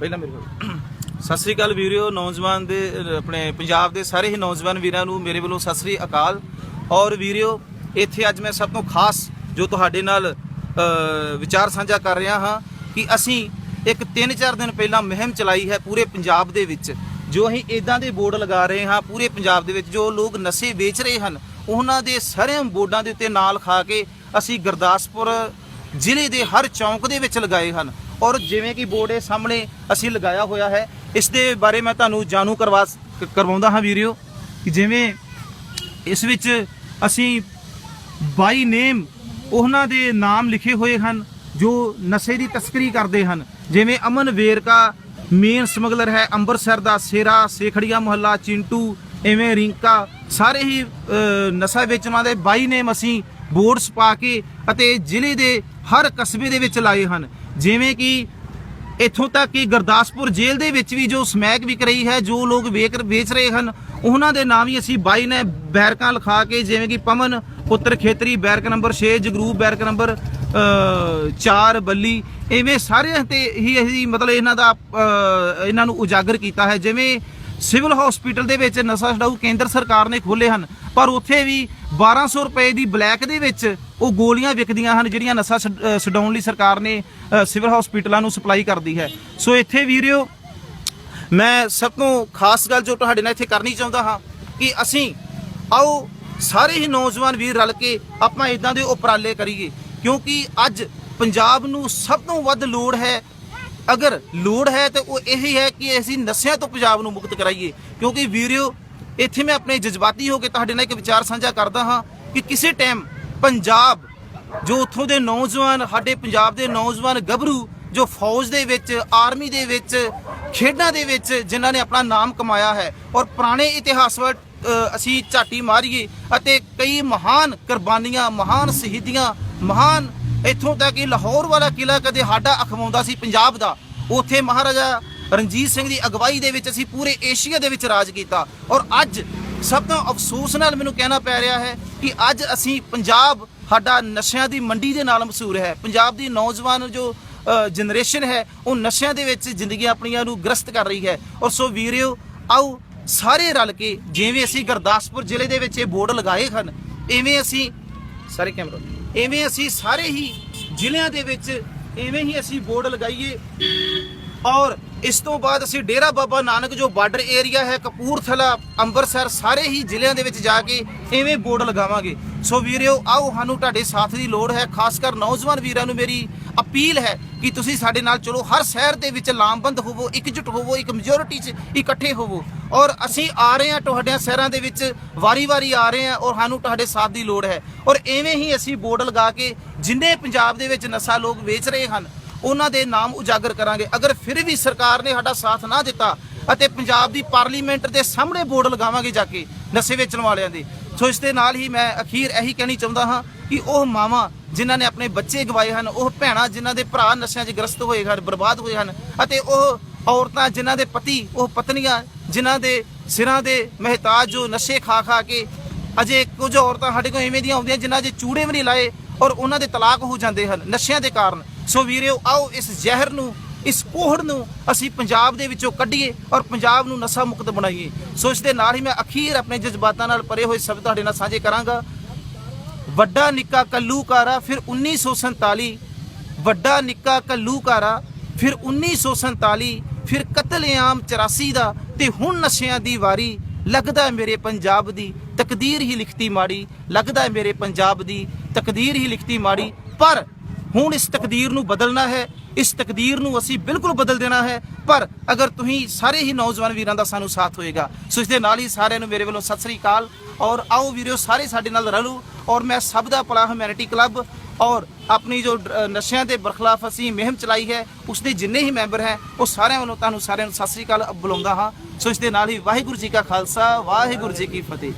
ਪਹਿਲਾਂ ਮੇਰੇ ਕੋਲ। ਸਤਿ ਸ੍ਰੀ ਅਕਾਲ ਵੀਰਿਓ, ਨੌਜਵਾਨ ਦੇ ਆਪਣੇ ਪੰਜਾਬ ਦੇ ਸਾਰੇ ਹੀ ਨੌਜਵਾਨ ਵੀਰਾਂ ਨੂੰ ਮੇਰੇ ਵੱਲੋਂ ਸਤਿ ਸ੍ਰੀ ਅਕਾਲ। ਔਰ ਵੀਰਿਓ, ਇੱਥੇ ਅੱਜ ਮੈਂ ਸਭ ਤੋਂ ਖਾਸ ਜੋ ਤੁਹਾਡੇ ਨਾਲ ਵਿਚਾਰ ਸਾਂਝਾ ਕਰ ਰਿਹਾ ਹਾਂ ਕਿ ਅਸੀਂ ਇੱਕ 3-4 ਦਿਨ ਪਹਿਲਾਂ ਮੁਹਿੰਮ ਚਲਾਈ ਹੈ ਪੂਰੇ ਪੰਜਾਬ ਦੇ ਵਿੱਚ। ਜੋ ਅਸੀਂ ਇਦਾਂ ਦੇ ਬੋਰਡ ਲਗਾ ਰਹੇ ਹਾਂ ਪੂਰੇ ਪੰਜਾਬ ਦੇ ਵਿੱਚ, ਜੋ ਲੋਕ ਨਸ਼ੇ ਵੇਚ ਰਹੇ ਹਨ, ਉਹਨਾਂ ਦੇ ਸਾਰੇ ਬੋਰਡਾਂ ਦੇ ਉੱਤੇ ਨਾਲ ਖਾ ਕੇ ਅਸੀਂ ਗੁਰਦਾਸਪੁਰ ਜ਼ਿਲ੍ਹੇ ਦੇ ਹਰ ਚੌਂਕ ਦੇ ਵਿੱਚ ਲਗਾਏ ਹਨ। ਔਰ ਜਿਵੇਂ ਕਿ ਬੋਰਡ ਇਹ ਸਾਹਮਣੇ ਅਸੀਂ ਲਗਾਇਆ ਹੋਇਆ ਹੈ, ਇਸ ਦੇ ਬਾਰੇ ਮੈਂ ਤੁਹਾਨੂੰ ਜਾਣੂ ਕਰਵਾ ਕਰਵਾਉਂਦਾ ਹਾਂ ਵੀਰਿਓ, ਕਿ ਜਿਵੇਂ ਇਸ ਵਿੱਚ ਅਸੀਂ ਬਾਈ ਨੇਮ ਉਹਨਾਂ ਦੇ ਨਾਮ ਲਿਖੇ ਹੋਏ ਹਨ, ਜੋ ਨਸ਼ੇ ਦੀ ਤਸਕਰੀ ਕਰਦੇ ਹਨ। ਜਿਵੇਂ ਅਮਨ ਵੇਰਕਾ, ਮੇਨ ਸਮਗਲਰ ਹੈ ਅੰਮ੍ਰਿਤਸਰ ਦਾ ਸੇਰਾ, ਸੇਖੜੀਆ ਮੁਹੱਲਾ, ਚਿੰਟੂ, ਐਵੇਂ ਰਿੰਕਾ, ਸਾਰੇ ਹੀ ਨਸ਼ਾ ਵੇਚਣ ਵਾਲੇ ਬਾਈ ਨੇਮ ਅਸੀਂ ਬੋਰਡਸ ਪਾ ਕੇ ਅਤੇ ਜ਼ਿਲ੍ਹੇ ਦੇ ਹਰ ਕਸਬੇ ਦੇ ਵਿੱਚ ਲਾਏ ਹਨ। ਜਿਵੇਂ ਕਿ ਇੱਥੋਂ ਤੱਕ ਕਿ ਗੁਰਦਾਸਪੁਰ ਜੇਲ੍ਹ ਦੇ ਵਿੱਚ ਵੀ ਜੋ ਸਮੈਕ ਵਿਕ ਰਹੀ ਹੈ, ਜੋ ਲੋਕ ਵੇਚ ਵੇਚ ਰਹੇ ਹਨ, ਉਹਨਾਂ ਦੇ ਨਾਮ ਵੀ ਅਸੀਂ ਬਾਈ ਨੇ ਬੈਰਕਾਂ ਲਿਖਾ ਕੇ, ਜਿਵੇਂ ਕਿ ਪਮਨ ਪੁੱਤਰ Khetri, barrack number 6 Jagroop barrack number 4 Balli ਐਵੇਂ ਸਾਰਿਆਂ ਤੇ ਹੀ ਅਸੀਂ ਮਤਲਬ ਇਹਨਾਂ ਦਾ ਇਹਨਾਂ ਨੂੰ ਉਜਾਗਰ ਕੀਤਾ ਹੈ। ਜਿਵੇਂ ਸਿਵਲ ਹਸਪੀਟਲ ਦੇ ਵਿੱਚ ਨਸ਼ਾ ਛਡਾਊ ਕੇਂਦਰ ਸਰਕਾਰ ਨੇ ਖੋਲੇ ਹਨ, ਪਰ ਉੱਥੇ ਵੀ 1200 ਰੁਪਏ ਦੀ ਬਲੈਕ ਦੇ ਵਿੱਚ ਉਹ ਗੋਲੀਆਂ ਵਿਕਦੀਆਂ ਹਨ, ਜਿਹੜੀਆਂ ਨਸ਼ਾ ਛਡ- ਛਡਾਉਣ ਲਈ ਸਰਕਾਰ ਨੇ ਸਿਵਲ ਹਸਪੀਟਲਾਂ ਨੂੰ ਸਪਲਾਈ ਕਰਦੀ ਹੈ। ਸੋ ਇੱਥੇ ਵੀਰਿਓ, ਮੈਂ ਸਭ ਤੋਂ ਖਾਸ ਗੱਲ ਜੋ ਤੁਹਾਡੇ ਨਾਲ ਇੱਥੇ ਕਰਨੀ ਚਾਹੁੰਦਾ ਹਾਂ, ਕਿ ਅਸੀਂ ਆਓ, ਸਾਰੇ ਹੀ ਨੌਜਵਾਨ ਵੀਰ ਰਲ ਕੇ ਆਪਾਂ ਇਦਾਂ ਦੇ ਉਪਰਾਲੇ ਕਰੀਏ। ਕਿਉਂਕਿ ਅੱਜ ਪੰਜਾਬ ਨੂੰ ਸਭ ਤੋਂ ਵੱਧ ਲੋੜ ਹੈ, ਅਗਰ ਲੋੜ ਹੈ ਤੇ ਉਹ ਇਹੀ ਹੈ ਕਿ ਅਸੀਂ ਨਸ਼ਿਆਂ ਤੋਂ ਪੰਜਾਬ ਨੂੰ ਮੁਕਤ ਕਰਾਈਏ। ਕਿਉਂਕਿ ਵੀਰਿਓ, ਇੱਥੇ ਮੈਂ ਆਪਣੇ ਜਜ਼ਬਾਤੀ ਹੋ ਕੇ ਤੁਹਾਡੇ ਨਾਲ ਇੱਕ ਵਿਚਾਰ ਸਾਂਝਾ ਕਰਦਾ ਹਾਂ ਕਿ ਕਿਸੇ ਟਾਈਮ ਪੰਜਾਬ, ਜੋ ਉੱਥੋਂ ਦੇ ਨੌਜਵਾਨ, ਸਾਡੇ ਪੰਜਾਬ ਦੇ ਨੌਜਵਾਨ ਗੱਭਰੂ, ਜੋ ਫੌਜ ਦੇ ਵਿੱਚ, ਆਰਮੀ ਦੇ ਵਿੱਚ, ਖੇਡਾਂ ਦੇ ਵਿੱਚ ਜਿਨ੍ਹਾਂ ਨੇ ਆਪਣਾ ਨਾਮ ਕਮਾਇਆ ਹੈ ਔਰ ਪੁਰਾਣੇ ਇਤਿਹਾਸ ਵੱਲ ਅਸੀਂ ਝਾਟੀ ਮਾਰੀਏ ਅਤੇ ਕਈ ਮਹਾਨ ਕੁਰਬਾਨੀਆਂ, ਮਹਾਨ ਸ਼ਹੀਦੀਆਂ, ਮਹਾਨ ਇੱਥੋਂ ਤੱਕ ਕਿ ਲਾਹੌਰ ਵਾਲਾ ਕਿਲਾ ਕਦੇ ਸਾਡਾ ਅਖਵਾਉਂਦਾ ਸੀ ਪੰਜਾਬ ਦਾ। ਉੱਥੇ ਮਹਾਰਾਜਾ ਰਣਜੀਤ ਸਿੰਘ ਦੀ ਅਗਵਾਈ ਦੇ ਵਿੱਚ ਅਸੀਂ ਪੂਰੇ ਏਸ਼ੀਆ ਦੇ ਵਿੱਚ ਰਾਜ ਕੀਤਾ ਔਰ ਅੱਜ ਸਭ ਤੋਂ ਅਫਸੋਸ ਨਾਲ ਮੈਨੂੰ ਕਹਿਣਾ ਪੈ ਰਿਹਾ ਹੈ ਕਿ ਅੱਜ ਅਸੀਂ ਪੰਜਾਬ ਸਾਡਾ ਨਸ਼ਿਆਂ ਦੀ ਮੰਡੀ ਦੇ ਨਾਲ ਮਸ਼ਹੂਰ ਹੈ। ਪੰਜਾਬ ਦੀ ਨੌਜਵਾਨ ਜੋ ਜਨਰੇਸ਼ਨ ਹੈ, ਉਹ ਨਸ਼ਿਆਂ ਦੇ ਵਿੱਚ ਜ਼ਿੰਦਗੀ ਆਪਣੀਆਂ ਨੂੰ ਗ੍ਰਸਤ ਕਰ ਰਹੀ ਹੈ। ਔਰ ਸੋ ਵੀਰਿਓ, ਆਓ ਸਾਰੇ ਰਲ ਕੇ ਜਿਵੇਂ ਅਸੀਂ ਗੁਰਦਾਸਪੁਰ ਜ਼ਿਲ੍ਹੇ ਦੇ ਵਿੱਚ ਇਹ ਬੋਰਡ ਲਗਾਏ ਹਨ, ਐਵੇਂ ਅਸੀਂ ਸਾਰੇ ਕੈਮਰਾ, ਐਵੇਂ ਅਸੀਂ ਸਾਰੇ ਹੀ ਜ਼ਿਲ੍ਹਿਆਂ ਦੇ ਵਿੱਚ ਐਵੇਂ ਹੀ ਅਸੀਂ ਬੋਰਡ ਲਗਾਈਏ। ਔਰ ਇਸ ਤੋਂ ਬਾਅਦ ਅਸੀਂ ਡੇਰਾ ਬਾਬਾ ਨਾਨਕ ਜੋ ਬਾਰਡਰ ਏਰੀਆ ਹੈ ਕਪੂਰਥਲਾ ਅੰਮ੍ਰਿਤਸਰ ਸਾਰੇ ਹੀ ਜ਼ਿਲ੍ਹਿਆਂ ਦੇ ਵਿੱਚ ਜਾ ਕੇ ਐਵੇਂ ਬੋਰਡ ਲਗਾਵਾਂਗੇ। ਸੋ ਵੀਰਿਓ, ਆਓ ਸਾਨੂੰ ਤੁਹਾਡੇ ਸਾਥ ਦੀ ਲੋੜ ਹੈ। ਖਾਸ ਕਰ ਨੌਜਵਾਨ ਵੀਰਾਂ ਨੂੰ ਮੇਰੀ ਅਪੀਲ ਹੈ ਕਿ ਤੁਸੀਂ ਸਾਡੇ ਨਾਲ ਚਲੋ। ਹਰ ਸ਼ਹਿਰ ਦੇ ਵਿੱਚ ਲਾਮਬੰਦ ਹੋਵੋ, ਇਕਜੁੱਟ ਹੋਵੋ, ਇੱਕ ਮੈਜੋਰਿਟੀ 'ਚ ਇਕੱਠੇ ਹੋਵੋ। ਔਰ ਅਸੀਂ ਆ ਰਹੇ ਹਾਂ ਤੁਹਾਡੇ ਸ਼ਹਿਰਾਂ ਦੇ ਵਿੱਚ, ਵਾਰੀ-ਵਾਰੀ ਆ ਰਹੇ ਹਾਂ ਔਰ ਸਾਨੂੰ ਤੁਹਾਡੇ ਸਾਥ ਦੀ ਲੋੜ ਹੈ। ਔਰ ਐਵੇਂ ਹੀ ਅਸੀਂ ਬੋਰਡ ਲਗਾ ਕੇ ਜਿੰਨੇ ਪੰਜਾਬ ਦੇ ਵਿੱਚ ਨਸ਼ਾ ਲੋਕ ਵੇਚ ਰਹੇ ਹਨ ਉਹਨਾਂ ਦੇ ਨਾਮ ਉਜਾਗਰ ਕਰਾਂਗੇ। ਅਗਰ ਫਿਰ ਵੀ ਸਰਕਾਰ ਨੇ ਸਾਡਾ ਸਾਥ ਨਾ ਦਿੱਤਾ ਅਤੇ ਪੰਜਾਬ ਦੀ ਪਾਰਲੀਮੈਂਟ ਦੇ ਸਾਹਮਣੇ ਬੋਰਡ ਲਗਾਵਾਂਗੇ ਜਾ ਕੇ ਨਸ਼ੇ ਵੇਚਣ ਵਾਲਿਆਂ ਦੇ, ਸੋ ਇਸ ਦੇ ਨਾਲ ਹੀ ਮੈਂ ਅਖੀਰ ਇਹੀ ਕਹਿਣੀ ਚਾਹੁੰਦਾ ਹਾਂ ਕਿ ਉਹ ਮਾਵਾਂ ਜਿਨ੍ਹਾਂ ਨੇ ਆਪਣੇ ਬੱਚੇ ਗਵਾਏ ਹਨ, ਉਹ ਭੈਣਾਂ ਜਿਨ੍ਹਾਂ ਦੇ ਭਰਾ ਨਸ਼ਿਆਂ 'ਚ ਗ੍ਰਸਤ ਹੋਏ ਹਨ, ਬਰਬਾਦ ਹੋਏ ਹਨ ਅਤੇ ਉਹ ਔਰਤਾਂ ਜਿਨ੍ਹਾਂ ਦੇ ਪਤੀ, ਉਹ ਪਤਨੀਆਂ ਜਿਨ੍ਹਾਂ ਦੇ ਸਿਰਾਂ ਦੇ ਮਹਿਤਾਜ ਜੋ ਨਸ਼ੇ ਖਾ ਖਾ ਕੇ ਅਜੇ ਕੁਝ ਔਰਤਾਂ ਸਾਡੇ ਕੋਲ ਐਵੇਂ ਦੀਆਂ ਆਉਂਦੀਆਂ ਜਿਨ੍ਹਾਂ ਦੇ ਚੂੜੇ ਵੀ ਨਹੀਂ ਲਾਏ ਔਰ ਉਹਨਾਂ ਦੇ ਤਲਾਕ ਹੋ ਜਾਂਦੇ ਹਨ। ਨਸ਼ਿਆਂ ਦੇ ਕਾਰਨ ਸੋ ਵੀਰਿਓ ਆਓ ਇਸ ਜ਼ਹਿਰ ਨੂੰ, ਇਸ ਕੋਹੜ ਨੂੰ ਅਸੀਂ ਪੰਜਾਬ ਦੇ ਵਿੱਚੋਂ ਕੱਢੀਏ ਔਰ ਪੰਜਾਬ ਨੂੰ ਨਸ਼ਾ ਮੁਕਤ ਬਣਾਈਏ। ਸੋ ਇਸ ਦੇ ਨਾਲ ਹੀ ਮੈਂ ਅਖੀਰ ਆਪਣੇ ਜਜ਼ਬਾਤਾਂ ਨਾਲ ਭਰੇ ਹੋਏ ਸ਼ਬਦ ਤੁਹਾਡੇ ਨਾਲ ਸਾਂਝੇ ਕਰਾਂਗਾ। ਵੱਡਾ ਨਿੱਕਾ ਕੱਲੂਕਾਰਾ, ਫਿਰ 1947 ਵੱਡਾ ਨਿੱਕਾ ਕੱਲੂਕਾਰਾ, ਫਿਰ 1947 ਫਿਰ ਕਤਲੇਆਮ 84 ਦਾ ਤੇ ਹੁਣ ਨਸ਼ਿਆਂ ਦੀ ਵਾਰੀ। ਲੱਗਦਾ ਮੇਰੇ ਪੰਜਾਬ ਦੀ ਤਕਦੀਰ ਹੀ ਲਿਖਤੀ ਮਾੜੀ। ਲੱਗਦਾ ਮੇਰੇ ਪੰਜਾਬ ਦੀ ਤਕਦੀਰ ਹੀ ਲਿਖਤੀ ਮਾੜੀ। ਪਰ ਹੁਣ ਇਸ ਤਕਦੀਰ ਨੂੰ ਬਦਲਣਾ ਹੈ, ਇਸ ਤਕਦੀਰ ਨੂੰ ਅਸੀਂ ਬਿਲਕੁਲ ਬਦਲ ਦੇਣਾ ਹੈ। ਪਰ ਅਗਰ ਤੁਸੀਂ ਸਾਰੇ ਹੀ ਨੌਜਵਾਨ ਵੀਰਾਂ ਦਾ ਸਾਨੂੰ ਸਾਥ ਹੋਏਗਾ, ਸੋ ਇਸ ਦੇ ਨਾਲ ਹੀ ਸਾਰਿਆਂ ਨੂੰ ਮੇਰੇ ਵੱਲੋਂ ਸਤਿ ਸ੍ਰੀ ਅਕਾਲ। ਔਰ ਆਓ ਵੀਰੋ ਸਾਰੇ ਸਾਡੇ ਨਾਲ ਰਲੋ। ਔਰ ਮੈਂ ਸਭ ਦਾ ਭਲਾ ਹਿਊਮੈਨਿਟੀ ਕਲੱਬ ਔਰ ਆਪਣੀ ਜੋ ਨਸ਼ਿਆਂ ਦੇ ਬਰਖਲਾਫ ਅਸੀਂ ਮੁਹਿੰਮ ਚਲਾਈ ਹੈ, ਉਸ ਦੇ ਜਿੰਨੇ ਹੀ ਮੈਂਬਰ ਹੈ, ਉਹ ਸਾਰਿਆਂ ਵੱਲੋਂ ਤੁਹਾਨੂੰ ਸਾਰਿਆਂ ਨੂੰ ਸਤਿ ਸ੍ਰੀ ਅਕਾਲ ਬੁਲਾਉਂਦਾ ਹਾਂ। ਸੋ ਇਸ ਦੇ ਨਾਲ ਹੀ ਵਾਹਿਗੁਰੂ ਜੀ ਕਾ ਖਾਲਸਾ, ਵਾਹਿਗੁਰੂ ਜੀ ਕੀ ਫਤਿਹ।